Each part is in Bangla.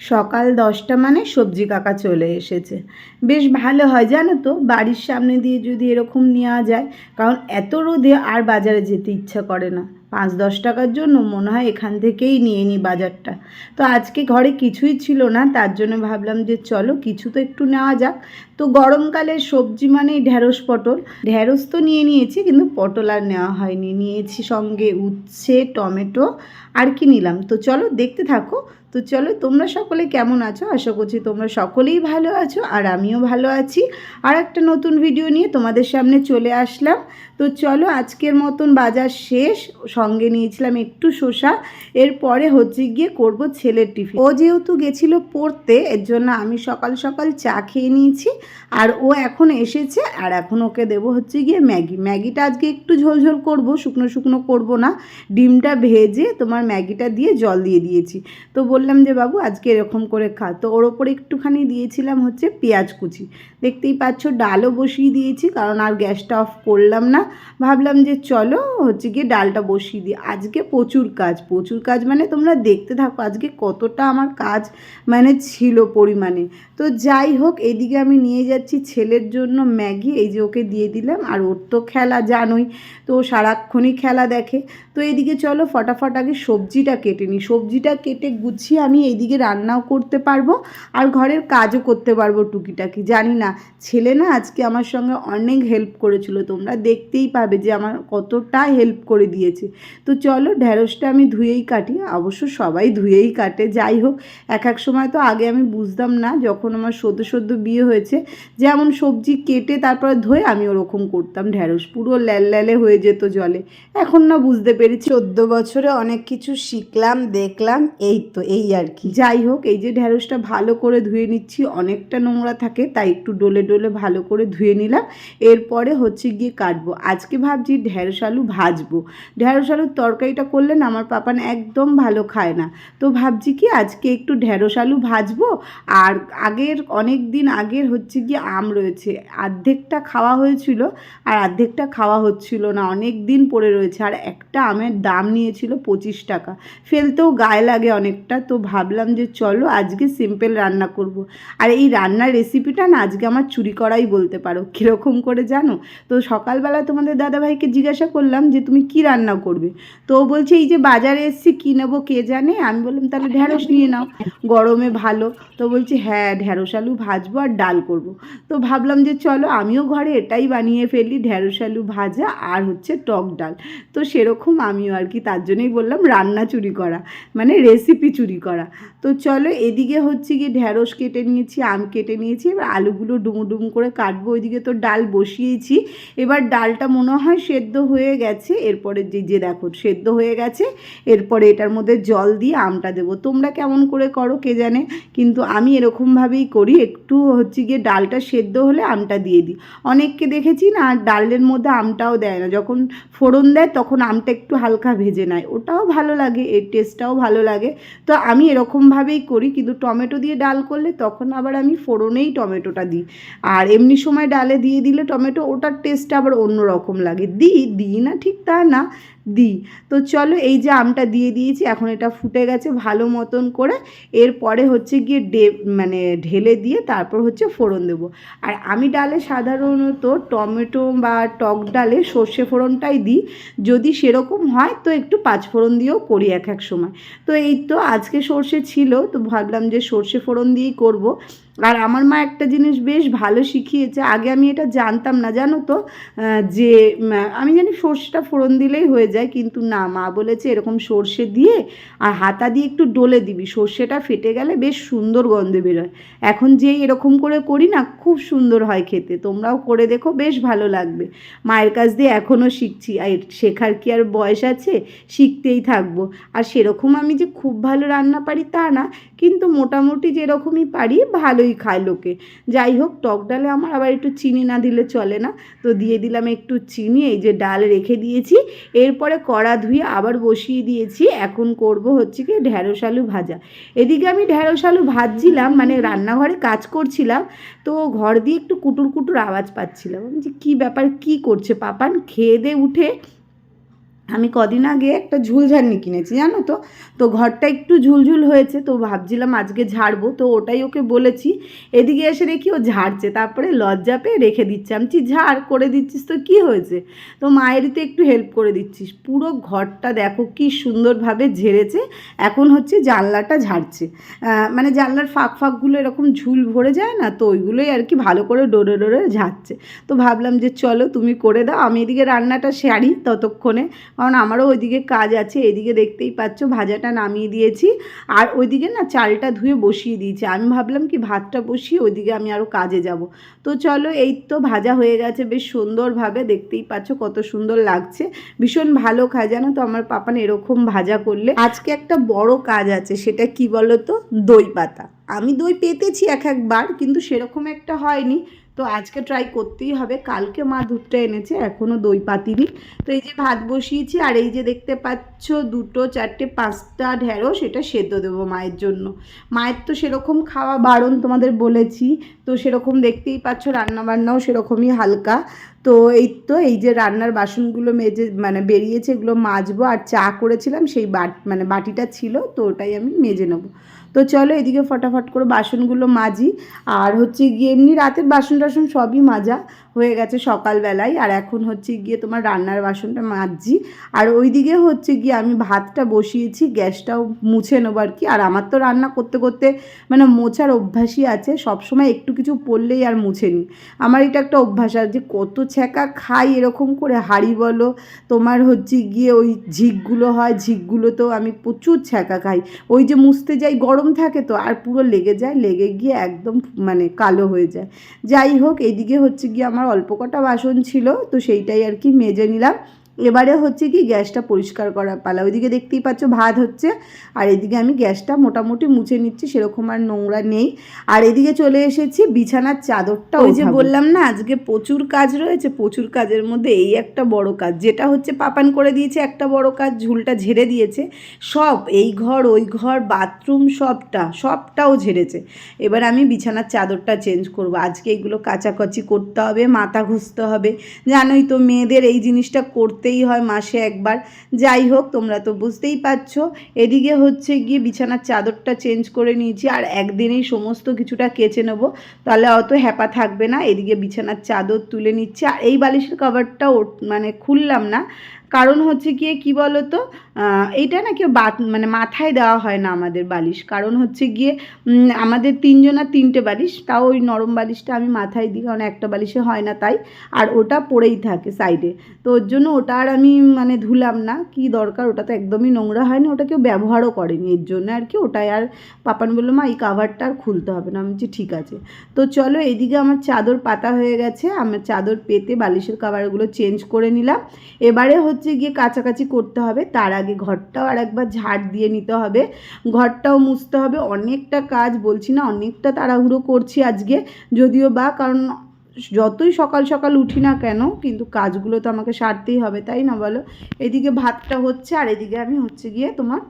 সকাল দশটা মানে সবজি কাকা চলে এসেছে। বেশ ভালো হয়, জানো তো? বাড়ির সামনে দিয়ে যদি এরকম নেওয়া যায়, কারণ এত রোদে আর বাজারে যেতে ইচ্ছা করে না। পাঁচ, দশ টাকার জন্য মনে হয় এখান থেকেই নিয়ে নিই বাজারটা। তো আজকে ঘরে কিছুই ছিল না, তার জন্য ভাবলাম যে চলো কিছু তো একটু নেওয়া যাক। তো গরমকালের সবজি মানেই ঢ্যাঁড়স পটল। ঢ্যাঁড়স তো নিয়ে নিয়েছি, কিন্তু পটল আর নেওয়া হয়নি। নিয়েছি সঙ্গে উচ্ছে, টমেটো আর কি নিলাম। তো চলো দেখতে থাকো। তো চলো তোমরা সকলে কেমন আছো? আশা করছি তোমরা সকলেই ভালো আছো আর আমিও ভালো আছি। আর একটা নতুন ভিডিও নিয়ে তোমাদের সামনে চলে আসলাম। তো চলো আজকের মতন বাজার শেষ। সঙ্গে নিয়েছিলাম একটু শসা। এরপরে হচ্ছে গিয়ে করব ছেলের টিফিন। ও যেহেতু গেছিল পড়তে, এর জন্য আমি সকাল সকাল চা খেয়ে নিয়েছি। আর ও এখন এসেছে, আর এখন ওকে দেবো হচ্ছে গিয়ে ম্যাগি। ম্যাগিটা আজকে একটু ঝোলঝোল করব, শুকনো শুকনো করব না। ডিমটা ভেজে তোমার ম্যাগিটা দিয়ে জল দিয়ে দিয়েছি। তো বললাম যে, বাবু, আজকে এরকম করে খা। তো ওর ওপরে একটুখানি দিয়েছিলাম হচ্ছে পেঁয়াজ কুচি। দেখতেই পাচ্ছ, ডালও বসিয়ে দিয়েছি, কারণ আর গ্যাসটা অফ করলাম না। ভাবলাম যে, চলো হচ্ছে গিয়ে ডালটা বসিয়ে দিই আজকে প্রচুর কাজ প্রচুর কাজ মানে তোমরা দেখতে থাকো আজকে কতটা আমার কাজ মানে ছিল পরিমাণে। তো যাই হোক, এদিকে আমি নিয়ে যাচ্ছি ছেলের জন্য ম্যাগি, এই যে ওকে দিয়ে দিলাম, আর ওর তো খেলা জানোই, তো সারাক্ষণই খেলা দেখে। তো এদিকে চলো ফটাফট আগে সবজিটা কেটে নিই। সবজিটা কেটে গুছিয়ে আমি এইদিকে রান্নাও করতে পারব, আর ঘরের কাজও করতে পারব টুকিটাকি। জানি না, ছেলে না আজকে আমার সঙ্গে অনেক হেল্প করেছিল, তোমরা দেখতেই পাবে যে আমার কতটা হেল্প করে দিয়েছে। তো চলো ঢ্যাঁড়সটা আমি ধুয়েই কাটি অবশ্য সবাই ধুয়েই কাটে যাই হোক এক এক সময় তো আগে আমি বুঝতাম না যখন আমার সদ্য সদ্য বিয়ে হয়েছে যেমন সবজি কেটে তারপরে ধুয়ে আমি ওরকম করতাম ঢ্যাঁড়স পুরো ল্যাল ল্যালে হয়ে যেত জলে। এখন না বুঝতে পেরেছি চোদ্দ বছরে অনেক কিছু শিখলাম দেখলাম এই তো এই আর কি। যাই হোক এই যে ঢ্যাঁড়সটা ভালো করে ধুয়ে নিচ্ছি অনেকটা নোংরা থাকে তাই একটু ডলে ডলে ভালো করে ধুয়ে নিলাম এরপরে হচ্ছে গিয়ে কাটবো। আজকে ভাবছি ঢ্যাঁড়স আলু ভাজবো। ঢ্যাঁড়স আলুর তরকারিটা করলে না আমার পাপান একদম ভালো খায় না। তো ভাবছি কি আজকে একটু ঢ্যাঁড়স আলু ভাজবো আর আগের অনেক দিন আগের হচ্ছে গিয়ে আম রয়েছে। অর্ধেকটা খাওয়া হয়েছিল আর অর্ধেকটা খাওয়া হচ্ছিল না, অনেক দিন পড়ে রয়েছে আর একটা আমের দাম নিয়েছিল পঁচিশ টাকা। ফেলতেও গায়ে লাগে অনেকটা, তো ভাবলাম যে চলো আজকে সিম্পল রান্না করব। আর এই রান্নার রেসিপিটা না আজকে আমার চুরি করাই বলতে পারো, কীরকম করে জানো? তো সকালবেলা তোমাদের দাদাভাইকে জিজ্ঞাসা করলাম যে তুমি কি রান্না করবে তো ও বলছে, এই যে বাজারে এসছি, কী নেব কে জানে? আমি বললাম, তাহলে ঢ্যাঁড়স নিয়ে নাও, গরমে ভালো। তো বলছে হ্যাঁ ঢ্যাঁড়স আলু ভাজবো আর ডাল করব। তো ভাবলাম যে, চলো, আমিও ঘরে এটাই বানিয়ে ফেলি ঢ্যাঁড়স আলু ভাজা আর হচ্ছে টক ডাল। তো সেরকম আমিও আর কি, তার জন্যই বললাম, রান্না চুরি করা মানে রেসিপি চুরি করা। তো চলো এদিকে হচ্ছে গিয়ে ঢ্যাঁড়স কেটে নিয়েছি, আম কেটে নিয়েছি, এবার আলুগুলো ডুমু ডুমু করে কাটবো। ওইদিকে তো ডাল বসিয়েছি। এবার ডালটা মনে হয় সেদ্ধ হয়ে গেছে। এরপরে যে যে দেখো সেদ্ধ হয়ে গেছে। এরপরে এটার মধ্যে জল দিয়ে আমটা দেবো। তোমরা কেমন করে করো কে জানে? কিন্তু আমি এরকমভাবেই করি। একটু হচ্ছে গিয়ে ডালটা সেদ্ধ হলে আমটা দিয়ে দিই। অনেককে দেখেছি না ডালের মধ্যে আমটাও দেয় না। যখন ফোড়ন দেয় তখন আমটা একটু হালকা ভেজে নেয়। ওটাও ভালো লাগে, এর টেস্টটাও ভালো লাগে। তো আমি এরকমভাবেই করি, কিন্তু টমেটো দিয়ে ডাল করলে তখন আবার আমি ফোড়নেই টমেটোটা দিই। আর এমনি সময় ডালে দিয়ে দিলে টমেটো, ওটার টেস্ট আবার অন্য রকম লাগে। দিই দিই না ঠিক তা না দিই। তো চলো এই যে আমটা দিয়ে দিয়েছি, এখন এটা ফুটে গেছে ভালো মতন করে। এরপরে হচ্ছে গিয়ে ডে মানে ঢেলে দিয়ে তারপর হচ্ছে ফোড়ন দেবো। আর আমি ডালে সাধারণত টমেটো বা টক ডালে সর্ষে ফোড়নটাই দিই। যদি সেরকম হয় তো একটু পাঁচ ফোড়ন দিয়েও করি এক এক সময়। তো এই তো আজকে সর্ষে ছিল, তো ভাবলাম যে সর্ষে ফোড়ন দিয়েই করব। আর আমার মা একটা জিনিস বেশ ভালো শিখিয়েছে, আগে আমি এটা জানতাম না, জানো তো? যে আমি জানি সর্ষেটা ফোড়ন দিলেই হয়ে যায়, কিন্তু না, মা বলেছে এরকম সর্ষে দিয়ে আর হাতা দিয়ে একটু ডলে দিবি, সর্ষেটা ফেটে গেলে বেশ সুন্দর গন্ধ বেরোয়। এখন যেই এরকম করে করি না, খুব সুন্দর হয় খেতে, তোমরাও করে দেখো, বেশ ভালো লাগবে। মায়ের কাছ দিয়ে এখনও শিখছি, আর শেখার কি আর বয়স আছে? শিখতেই থাকব। আর সেরকম আমি যে খুব ভালো রান্না পারি তা না, কিন্তু মোটামুটি যেরকমই পারি, ভালোই খায় লোকে। যাই হোক, টক ডালে আমার আবার একটু চিনি না দিলে চলে না। তো দিয়ে দিলাম একটু চিনি, এই যে ডাল রেখে দিয়েছি। এরপরে কড়া ধুয়ে আবার বসিয়ে দিয়েছি। এখন করব হচ্ছে কি ঢ্যাঁড়স আলু ভাজা। এদিকে আমি ঢ্যাঁড়স আলু ভাজছিলাম মানে রান্নাঘরে কাজ করছিলাম। তো ঘর দিয়ে একটু কুটুর কুটুর আওয়াজ পাচ্ছিলাম। যে কী ব্যাপার? কী করছে? পাপান, খেয়ে দিয়ে উঠে। আমি কদিন আগে একটা ঝুলঝাড়নি কিনেছি, জানো তো? তো ঘরটা একটু ঝুলঝুল হয়েছে, তো ভাবছিলাম আজকে ঝাড়বো, তো ওটাই ওকে বলেছি। এদিকে এসে দেখি ও ঝাড়ছে, তারপরে লজ্জা পেয়ে রেখে দিচ্ছে। আমি ঝাড়, করে দিচ্ছিস তো, কি হয়েছে? তো মায়েরই তো একটু হেল্প করে দিচ্ছিস। পুরো ঘরটা দেখো কি সুন্দরভাবে ঝেড়েছে, এখন হচ্ছে জানলাটা ঝাড়ছে। মানে জানলার ফাঁক ফাঁকগুলো এরকম ঝুল ভরে যায় না, তো ওইগুলোই আর কি ভালো করে ডোরে ডোরে ঝাড়ছে। তো ভাবলাম যে চলো তুমি করে দাও, আমি এদিকে রান্নাটা সারি ততক্ষণে। কারণ আমারও ওইদিকে কাজ আছে, এদিকে দেখতেই পাচ্ছ ভাজাটা নামিয়ে দিয়েছি। আর ওইদিকে না চালটা ধুয়ে বসিয়ে দিয়েছি। আমি ভাবলাম কি ভাতটা বসিয়ে ওইদিকে আমি আরও কাজে যাব। তো চলো এই তো ভাজা হয়ে গেছে বেশ সুন্দরভাবে, দেখতেই পাচ্ছ কত সুন্দর লাগছে। ভীষণ ভালো খায় জানো তো আমার পাপান এরকম ভাজা করলে। আজকে একটা বড় কাজ আছে, সেটা কি বলো তো দই পাতা। আমি দই পেতেছি এক একবার, কিন্তু সেরকম একটা হয়নি। তো আজকে ট্রাই করতেই হবে। কালকে মা দুধটা এনেছে এখনও দই পাতিনি। তো এই যে ভাত বসিয়েছি, আর এই যে দেখতে পাচ্ছ দুটো, চারটে, পাঁচটা ঢেঁড়স, এটা সেদ্ধ দেবো মায়ের জন্য। মায়ের তো সেরকম খাওয়া বারণ তোমাদের বলেছি, তো সেরকম দেখতেই পাচ্ছ রান্নাবান্নাও সেরকমই হালকা। তো এই তো, এই যে রান্নার বাসনগুলো মেজে মানে বেরিয়েছে, এগুলো মাজবো, আর চা করেছিলাম, সেই বাট মানে বাটিটা ছিল, তো ওটাই আমি মেজে নেব। তো চলো এদিকে ফটাফট করে বাসনগুলো মাজি। আর হচ্ছে গিয়ে এমনি রাতের বাসন টাসন সবই মাজা। হয়ে গেছে সকালবেলায়। আর এখন হচ্ছে গিয়ে তোমার রান্নার বাসনটা মাজছি। আর ওইদিকে হচ্ছে গিয়ে আমি ভাতটা বসিয়েছি, গ্যাসটাও মুছে নেব আর কি। আর আমার তো রান্না করতে করতে মানে মোছার অভ্যাসই আছে, সবসময় একটু কিছু পড়লেই আর মুছে নিই আমার এটা একটা অভ্যাস আর যে কত ছ্যাঁকা খাই এরকম করে, হাড়ি বলো, তোমার হচ্ছে গিয়ে ওই ঝিকগুলো হয়, ঝিকগুলোতেও আমি প্রচুর ছ্যাঁকা খাই। ওই যে মুছতে যাই, গরম থাকে তো, আর পুরো লেগে যায়, লেগে গিয়ে একদম মানে কালো হয়ে যায়। যাই হোক এইদিকে হচ্ছে গিয়ে আমার অল্প কটা বাসন ছিল তো সেইটাই আর কি মেজে নিলাম। এবারে হচ্ছে কি গ্যাসটা পরিষ্কার করার পালা। ওইদিকে দেখতেই পাচ্ছ ভাত হচ্ছে আর এদিকে আমি গ্যাসটা মোটামুটি মুছে নিচ্ছি সেরকম আর নোংরা নেই। আর এদিকে চলে এসেছি বিছানার চাদরটা ওই যে বললাম না আজকে প্রচুর কাজ রয়েছে প্রচুর কাজের মধ্যে এই একটা বড় কাজ। যেটা হচ্ছে পাপান করে দিয়েছে একটা বড় কাজ ঝুলটা ঝেড়ে দিয়েছে। সব এই ঘর ওই ঘর বাথরুম সবটা সবটাও ঝেড়েছে। এবার আমি বিছানার চাদরটা চেঞ্জ করব। আজকে এগুলো কাচাকাচি করতে হবে মাথা ঘষতে হবে। জানোই তো মেয়েদের এই জিনিসটা করতেই হয় মাসে একবার। যাই হোক, তোমরা তো বুঝতেই পারছ। এদিকে হচ্ছে গিয়ে বিছানার চাদরটা চেঞ্জ করে নিয়েছি আর একদিনেই সমস্ত কিছুটা কেচে নেব। তাহলে অত হ্যাপা থাকবে না। এদিকে বিছানার চাদর তুলে নিচ্ছে। আর এই বালিশের কভারটা মানে খুললাম না। কারণ হচ্ছে গিয়ে কি বলো তো এইটা না কেউ বাত মানে মাথায় দেওয়া হয় না আমাদের বালিশ। কারণ হচ্ছে গিয়ে আমাদের তিনজনের তিনটে বালিশ, তাও ওই নরম বালিশটা আমি মাথায় দিই, কারণ একটা বালিশে হয় না তাই। আর ওটা পড়েই থাকে সাইডে। তো ওর জন্য ওটা আর আমি মানে ধুলাম না। কি দরকার? ওটা তো একদমই নোংরা হয় না। ওটা কেউ ব্যবহারও করেনি। এর জন্য আর কি ওটাই আর পাপান বলল, মা, এই কাভারটা আর খুলতে হবে না। আমি বলছি, ঠিক আছে। তো চলো এদিকে আমার চাদর পাতা হয়ে গেছে। আমার চাদর পেতে বালিশের কাভারগুলো চেঞ্জ করে নিলাম। এবারে হচ্ছে গিয়ে কাছাকাছি করতে হবে। তার আগে ঘরটাও আর একবার ঝাড় দিয়ে নিতে হবে। ঘরটাও মুছতে হবে। অনেকটা কাজ বলছি না, অনেকটা তাড়াহুড়ো করছি আজকে। যদিও বা, কারণ যতই সকাল সকাল উঠি না কেন, কিন্তু কাজগুলো তো আমাকে সারতেই হবে, তাই না বলো? এদিকে ভাতটা হচ্ছে আর এদিকে আমি হচ্ছে গিয়ে তোমার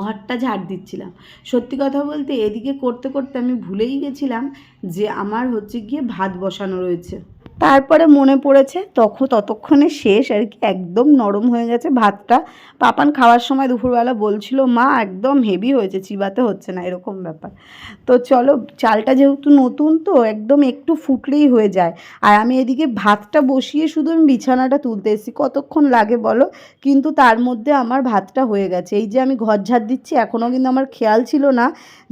ঘরটা ঝাড় দিচ্ছিলাম। সত্যি কথা বলতে এদিকে করতে করতে আমি ভুলেই গেছিলাম যে আমার হচ্ছে গিয়ে ভাত বসানো রয়েছে। তারপরে মনে পড়েছে তখন ততক্ষণে শেষ আর কি, একদম নরম হয়ে গেছে ভাতটা। পাপান খাওয়ার সময় দুপুরবেলা বলছিল, মা, একদম হেভি হয়েছে, চিবাতে হচ্ছে না, এরকম ব্যাপার। তো চলো, চালটা যেহেতু নতুন তো একদম একটু ফুটলেই হয়ে যায়। আর আমি এদিকে ভাতটা বসিয়ে শুধু আমি বিছানাটা তুলতে এসেছি, কতক্ষণ লাগে বলো? কিন্তু তার মধ্যে আমার ভাতটা হয়ে গেছে। এই যে আমি ঘর ঝাড় দিচ্ছি, এখনও কিন্তু আমার খেয়াল ছিল না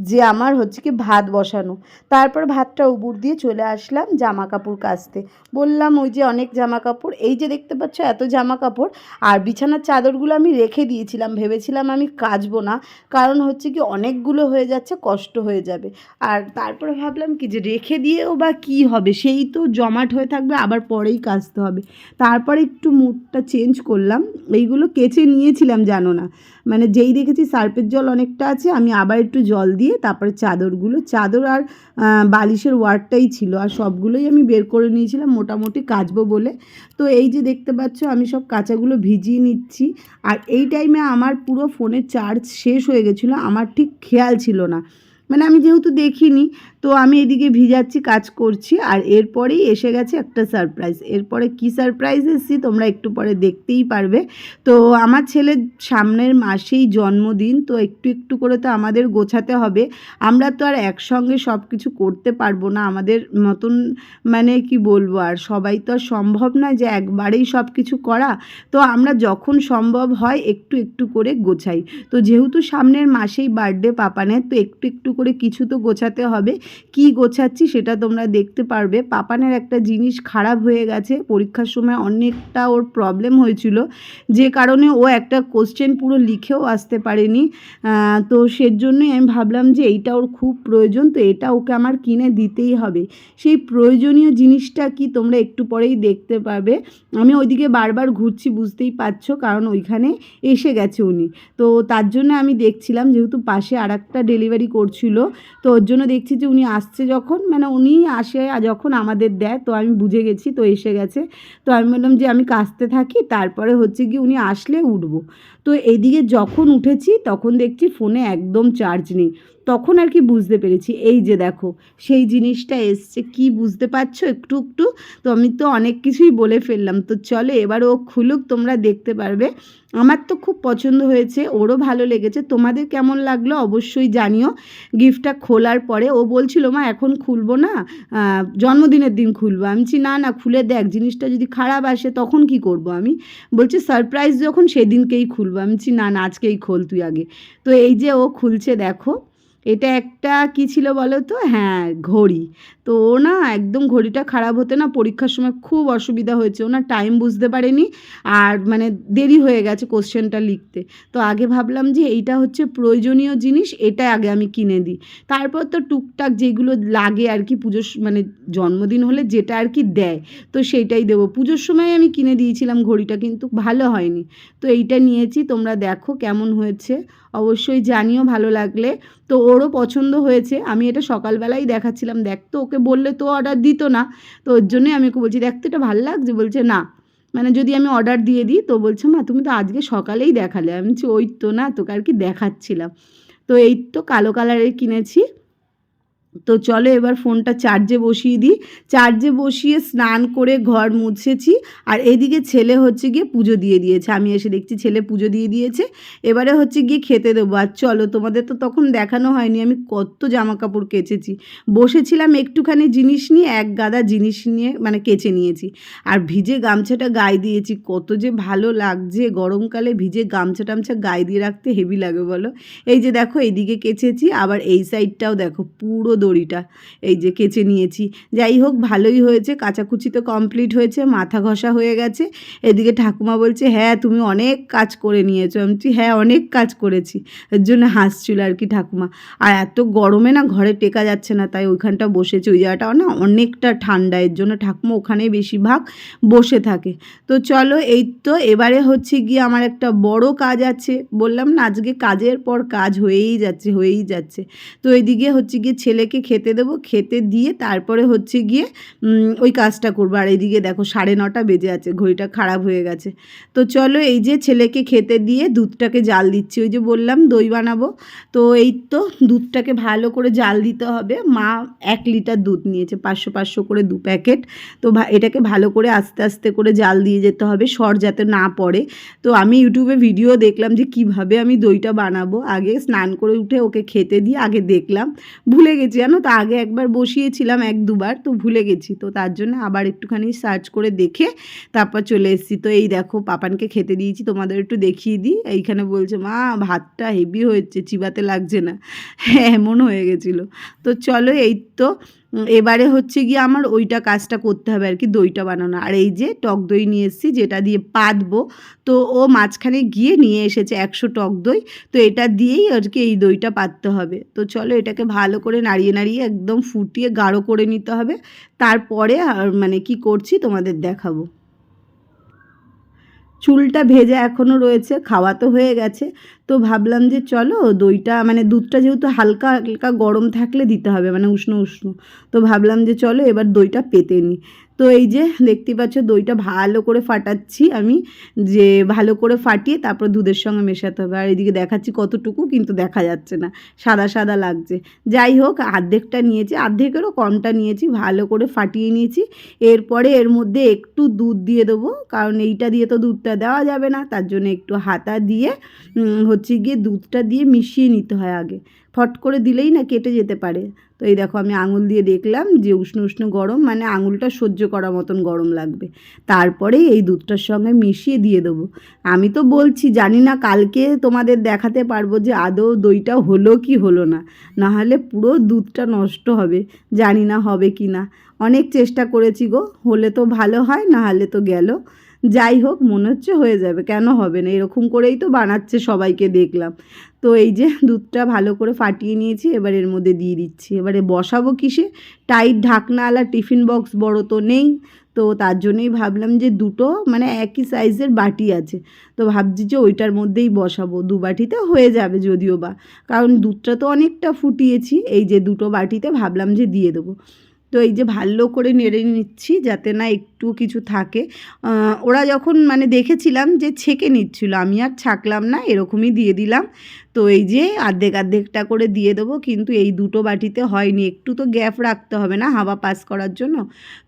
যে আমার হচ্ছে কি ভাত বসানো। তারপর ভাতটা উবুর দিয়ে চলে আসলাম জামা কাপড় কাচতে। বললাম ওই যে অনেক জামা কাপড় এই যে দেখতে পাচ্ছ এত জামা কাপড় আর বিছানার চাদরগুলো আমি রেখে দিয়েছিলাম, ভেবেছিলাম আমি কাচবো না, কারণ হচ্ছে কি অনেকগুলো হয়ে যাচ্ছে, কষ্ট হয়ে যাবে। আর তারপরে ভাবলাম কি যে রেখে দিয়েও বা কি হবে, সেই তো জমাট হয়ে থাকবে, আবার পরেই কাচতে হবে। তারপরে একটু মুডটা চেঞ্জ করলাম, এইগুলো কেচে নিয়েছিলাম, জানো না। মানে যেই দেখেছি সার্পের জল অনেকটা আছে, আমি আবার একটু জল দিয়ে তারপরে চাদরগুলো, চাদর আর বালিশের ওয়ার্ডটাই ছিল আর সবগুলোই আমি বের করে নিয়েছিলাম, মোটামুটি কাচবো বলে। তো এই যে দেখতে পাচ্ছ, আমি সব কাঁচাগুলো ভিজিয়ে নিচ্ছি আর এই টাইমে আমার পুরো ফোনের চার্জ শেষ হয়ে গেছিল, আমার ঠিক খেয়াল ছিল না। মানে আমি যেহেতু দেখিনি তো আমি এদিকে ভিজাচ্ছি, কাজ করছি, আর এরপরেই এসে গেছে একটা সারপ্রাইজ এরপরে কি সারপ্রাইজ এসেছি তোমরা একটু পরে দেখতেই পারবে। তো আমার ছেলের সামনের মাসেই জন্মদিন, তো একটু একটু করে তো আমাদের গোছাতে হবে। আমরা তো আর একসঙ্গে সব কিছু করতে পারব না, আমাদের মতন মানে কি বলব, আর সবাই তো আর সম্ভব নয় যে একবারেই সব কিছু করা। তো আমরা যখন সম্ভব হয় একটু একটু করে গোছাই। তো যেহেতু সামনের মাসেই বার্থডে পাপানের, তো একটু একটু করে কিছু তো গোছাতে হবে। কি গোছাচ্ছি সেটা তোমরা দেখতে পারবে। পাপানের একটা জিনিস খারাপ হয়ে গেছে। পরীক্ষার সময় অনেকটা ওর প্রবলেম হয়েছিল। যে কারণে ও একটা কোশ্চেন পুরো লিখেও আসতে পারেনি। তো সেজন্যই আমি ভাবলাম যে এইটা ওর খুব প্রয়োজন, তো এটা ওকে আমার কিনে দিতেই হবে। সেই প্রয়োজনীয় জিনিসটা কি তোমরা একটু পরেই দেখতে পাবে আমি ওইদিকে বারবার ঘুরছি, বুঝতেই পারছ, কারণ ওইখানে এসে গেছে উনি। তো তার জন্য আমি দেখছিলাম, যেহেতু পাশে আর ডেলিভারি করছিল, তো ওর জন্য দেখছি যে উনি আসছে যখন মানে উনি আসে যখন আমাদের দেয়, তো আমি বুঝে গেছি, তো এসে গেছে। তো আমি বললাম যে, আমি কাস্তে থাকি, তারপরে হচ্ছে কি উনি আসলে উঠবো। তো এদিকে যখন উঠেছি, তখন দেখছি ফোনে একদম চার্জ নেই। তখন আর কি বুঝতে পেরেছি, এই যে দেখো, সেই জিনিসটা এসছে, কি বুঝতে পারছ একটু একটু? তো আমি তো অনেক কিছুই বলে ফেললাম, তো চলো এবার ও খুলুক, তোমরা দেখতে পারবে। আমার তো খুব পছন্দ হয়েছে, ওরও ভালো লেগেছে, তোমাদের কেমন লাগল অবশ্যই জানিও। গিফটটা খোলার পরে ও বলছিল, মা, এখন খুলবো না জন্মদিনের দিন খুলবো। আমি বলছি, না না, খুলে দেখ, জিনিসটা যদি খারাপ আসে তখন কি করব আমি? বলছে, সারপ্রাইজ যখন সেদিনকেই খুলবো। আমি বলছি, না না, আজকেই খোল তুই আগে। তো এই যে ও খুলছে, দেখো। এটা একটা কি ছিল বলো তো হ্যাঁ ঘড়ি। তো ও না একদম ঘড়িটা খারাপ হতে না পরীক্ষার সময় খুব অসুবিধা হয়েছে। ও না টাইম বুঝতে পারেনি আর মানে দেরি হয়ে গেছে কোশ্চেনটা লিখতে। তো আগে ভাবলাম যে এইটা হচ্ছে প্রয়োজনীয় জিনিস, এটা আগে আমি কিনে দিই। তারপর তো টুকটাক যেগুলো লাগে আর কি পুজোর মানে জন্মদিন হলে যেটা আর কি দেয়, তো সেইটাই দেবো। পুজোর সময় আমি কিনে দিয়েছিলাম ঘড়িটা কিন্তু ভালো হয়নি। তো এইটা নিয়েছি, তোমরা দেখো কেমন হয়েছে। অবশ্যই জানিও ভালো লাগলে। তো ওরও পছন্দ হয়েছে, আমি এটা সকালবেলাই দেখাচ্ছিলাম, দেখ তো, ওকে বললে তো অর্ডার দিত না, তো ওর জন্যই আমি ওকে বলছি, দেখ তো, এটা ভালো লাগছে। বলছে, না। মানে যদি আমি অর্ডার দিয়ে দিই, তো বলছে, মা, তুমি তো আজকে সকালেই দেখালে। আমি বলছি, ওই তো না, তোকে আর কি দেখাচ্ছিলাম। তো এই তো কালো কালারের কিনেছি। তো চলো এবার ফোনটা চার্জে বসিয়ে দিই। চার্জে বসিয়ে স্নান করে ঘর মুছেছি। আর এদিকে ছেলে হচ্ছে গিয়ে পুজো দিয়ে দিয়েছে। আমি এসে দেখছি ছেলে পুজো দিয়ে দিয়েছে। এবারে হচ্ছে গিয়ে খেতে দেবো। আর চলো, তোমাদের তো তখন দেখানো হয়নি। আমি কত জামা কাপড় কেচেছি। বসেছিলাম একটুখানি জিনিস নিয়ে, এক গাদা জিনিস নিয়ে মানে কেচে নিয়েছি। আর ভিজে গামছাটা গায়ে দিয়েছি। কত যে ভালো লাগছে। গরমকালে ভিজে গামছা টামছা গায়ে দিয়ে রাখতে হেভি লাগে বলো। এই যে দেখো এইদিকে কেচেছি। আবার এই সাইডটাও দেখো, পুরো দড়িটা। এই যে কেচে নিয়েছি। যাই হোক, ভালোই হয়েছে। কাচাকুচি তো কমপ্লিট হয়েছে, মাথা ঘষা হয়ে গেছে। এদিকে ঠাকুমা বলছে হ্যাঁ তুমি অনেক কাজ করে নিয়েছো। আমি হ্যাঁ অনেক কাজ করেছি। এর জন্য হাসছিল আর কি ঠাকুমা। আর এত গরমে না ঘরে টেকা যাচ্ছে না, তাই ওইখানটা বসেছে। ওই জায়গাটাও না অনেকটা ঠান্ডা, এর জন্য ঠাকুমা ওখানেই বেশিরভাগ বসে থাকে। তো চলো, এই তো এবারে হচ্ছে গিয়ে আমার একটা বড় কাজ আছে। বললাম না, আজকে কাজের পর কাজ হয়েই যাচ্ছে হয়েই যাচ্ছে। তো এইদিকে হচ্ছে গিয়ে ছেলেকে খেতে দেবো, খেতে দিয়ে তারপরে হচ্ছে গিয়ে ওই কাজটা করব। আর এইদিকে দেখো সাড়ে নটা বেজে আছে, ঘড়িটা খারাপ হয়ে গেছে। তো চলো এই যে ছেলেকে খেতে দিয়ে দুধটাকে জাল দিচ্ছি। ওই যে বললাম দই বানাবো। তো এই তো দুধটাকে ভালো করে জাল দিতে হবে। মা এক লিটার দুধ নিয়েছে, পাঁচশো পাঁচশো করে দু প্যাকেট। তো এটাকে ভালো করে আস্তে আস্তে করে জাল দিয়ে যেতে হবে, সর যাতে না পড়ে। তো আমি ইউটিউবে ভিডিও দেখলাম যে কীভাবে আমি দইটা বানাবো। আগে স্নান করে উঠে ওকে খেতে দিয়ে আগে দেখলাম। ভুলে গেছি জানো তো, আগে একবার বসিয়েছিলাম এক দুবার, তো ভুলে গেছি। তো তার জন্য আবার একটুখানি সার্চ করে দেখে তারপর চলে এসেছি। তো এই দেখো, পাপানকে খেতে দিয়েছি, তোমাদের একটু দেখিয়ে দিই। এইখানে বলছে, মা, ভাতটা হেভি হয়েছে, চিবাতে লাগছে না। হ্যাঁ এমন হয়ে গেছিল। তো চলো, এই তো এবারে হচ্ছে গিয়ে আমার ওইটা কাজটা করতে হবে আর কি, দইটা বানানো। আর এই যে টক দই নিয়ে এসেছি, যেটা দিয়ে পাতবো, তো ও মাঝখানে গিয়ে নিয়ে এসেছে একশো টক দই, তো এটা দিয়েই আর কি এই দইটা পাততে হবে। তো চলো এটাকে ভালো করে নাড়িয়ে নাড়িয়ে একদম ফুটিয়ে গাঢ় করে নিতে হবে। তারপরে মানে কি করছি তোমাদের দেখাবো। চুলটা ভেজা এখনও রয়েছে, খাওয়া তো হয়ে গেছে। তো ভাবলাম যে চলো দইটা মানে দুধটা যেহেতু হালকা হালকা গরম থাকলে দিতে হবে মানে উষ্ণ উষ্ণ। তো ভাবলাম যে চলো এবার দইটা পেতে নিই তো এই যে দেখতে পাচ্ছ দইটা ভালো করে ফাটাচ্ছি আমি, যে ভালো করে ফাটিয়ে তারপর দুধের সঙ্গে মেশাতে হবে। আর এদিকে দেখাচ্ছি কতটুকু, কিন্তু দেখা যাচ্ছে না। সাদা সাদা লাগছে। যাই হোক অর্ধেকটা নিয়েছি, আর্ধেকেরও কমটা নিয়েছি, ভালো করে ফাটিয়ে নিয়েছি। এরপরে এর মধ্যে একটু দুধ দিয়ে দেবো, কারণ এইটা দিয়ে তো দুধটা দেওয়া যাবে না, তার জন্য একটু হাতা দিয়ে হচ্ছে গিয়ে দুধটা দিয়ে মিশিয়ে নিতে হয় আগে। ফট করে দিলেই না কেটে যেতে পারে। তো এই দেখো আমি আঙুল দিয়ে দেখলাম যে উষ্ণ উষ্ণ গরম মানে আঙুলটা সহ্য করার মতন গরম লাগবে। তারপরে এই দুধটার সঙ্গে মিশিয়ে দিয়ে দেবো। আমি তো বলছি, জানি না কালকে তোমাদের দেখাতে পারব যে আদৌ দইটা হলো কি হলো না। নাহলে পুরো দুধটা নষ্ট হবে, জানি না হবে কি না। অনেক চেষ্টা করেছি গো, হলে তো ভালো হয় না হলে তো গেল। যাই হোক, মনে হচ্ছে হয়ে যাবে। কেন হবে না? এরকম করেই তো বানাচ্ছে সবাইকে দেখলাম। তো এই যে দুধটা ভালো করে ফাটিয়ে নিয়েছি, এবার এর মধ্যে দিয়ে দিচ্ছি। এবারে বসাবো কিসে? টাইট ঢাকনাওয়ালা টিফিন বক্স বড় তো নেই। তো তার জন্যই ভাবলাম যে দুটো মানে একই সাইজের বাটি আছে। তো ভাবছি যে ওইটার মধ্যেই বসাবো। দু বাটিতে হয়ে যাবে যদিও বা। কারণ দুধটা তো অনেকটা ফুটিয়েছি। এই যে দুটো বাটিতে ভাবলাম যে দিয়ে দেবো। তো এই যে ভালো করে নেড়ে নিচ্ছি যাতে না একটু কিছু থাকে। ওরা যখন মানে দেখেছিলাম যে ছেঁকে নিচ্ছিল, আমি আর ছাকলাম না, এরকমই দিয়ে দিলাম। তো এই যে আর্ধেক আর্ধেকটা করে দিয়ে দেবো, কিন্তু এই দুটো বাটিতে হয়নি। একটু তো গ্যাপ রাখতে হবে না হাওয়া পাস করার জন্য।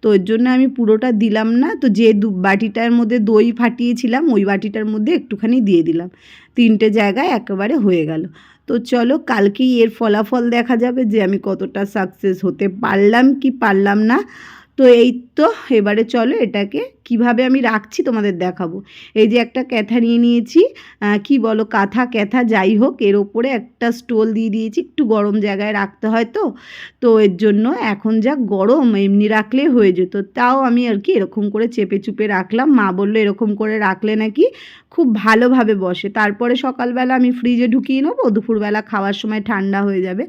তো এর জন্য আমি পুরোটা দিলাম না। তো যে দু বাটিটার মধ্যে দই ফাটিয়েছিলাম, ওই বাটিটার মধ্যে একটুখানি দিয়ে দিলাম। তিনটে জায়গায় একেবারে হয়ে গেল। তো চলো কালকেই এর ফলাফল দেখা যাবে যে আমি কতটা সাকসেস হতে পারলাম কি পারলাম না। তো এই তো, এবারে চলো এটাকে কীভাবে আমি রাখছি তোমাদের দেখাবো। এই যে একটা ক্যাথা নিয়ে নিয়েছি কি বলো, কাঁথা ক্যাথা যাই হোক, এর ওপরে একটা স্টোল দিয়ে দিয়েছি, একটু গরম জায়গায় রাখতে হয় তো। তো এর জন্য এখন যা গরম, এমনি রাখলে হয়ে যেত। তাও আমি আর কি এরকম করে চেপে চুপে রাখলাম। মা বলল, এরকম করে রাখলে নাকি খুব ভালোভাবে বসে। তারপরে সকালবেলা আমি ফ্রিজে ঢুকিয়ে নেব, দুপুরবেলা খাওয়ার সময় ঠান্ডা হয়ে যাবে।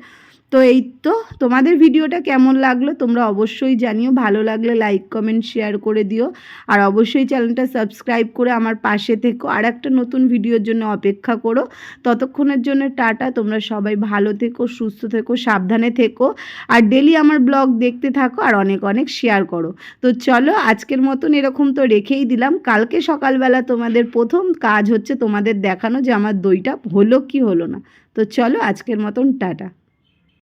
তো এই তো তোমাদের ভিডিওটা কেমন লাগল তোমরা অবশ্যই জানিও। ভালো লাগলে লাইক কমেন্ট শেয়ার করে দিও। আর অবশ্যই চ্যানেলটা সাবস্ক্রাইব করে আমার পাশে থেকো। আর একটা নতুন ভিডিওর জন্য অপেক্ষা করো। ততক্ষণের জন্য টাটা। তোমরা সবাই ভালো থেকো, সুস্থ থেকো, সাবধানে থেকো। আর ডেলি আমার ব্লগ দেখতে থাকো আর অনেক অনেক শেয়ার করো। তো চলো আজকের মতন এরকম তো রেখেই দিলাম। কালকে সকালবেলা তোমাদের প্রথম কাজ হচ্ছে তোমাদের দেখানো যে আমার দইটা হলো কি হলো না। তো চলো আজকের মতন টাটা।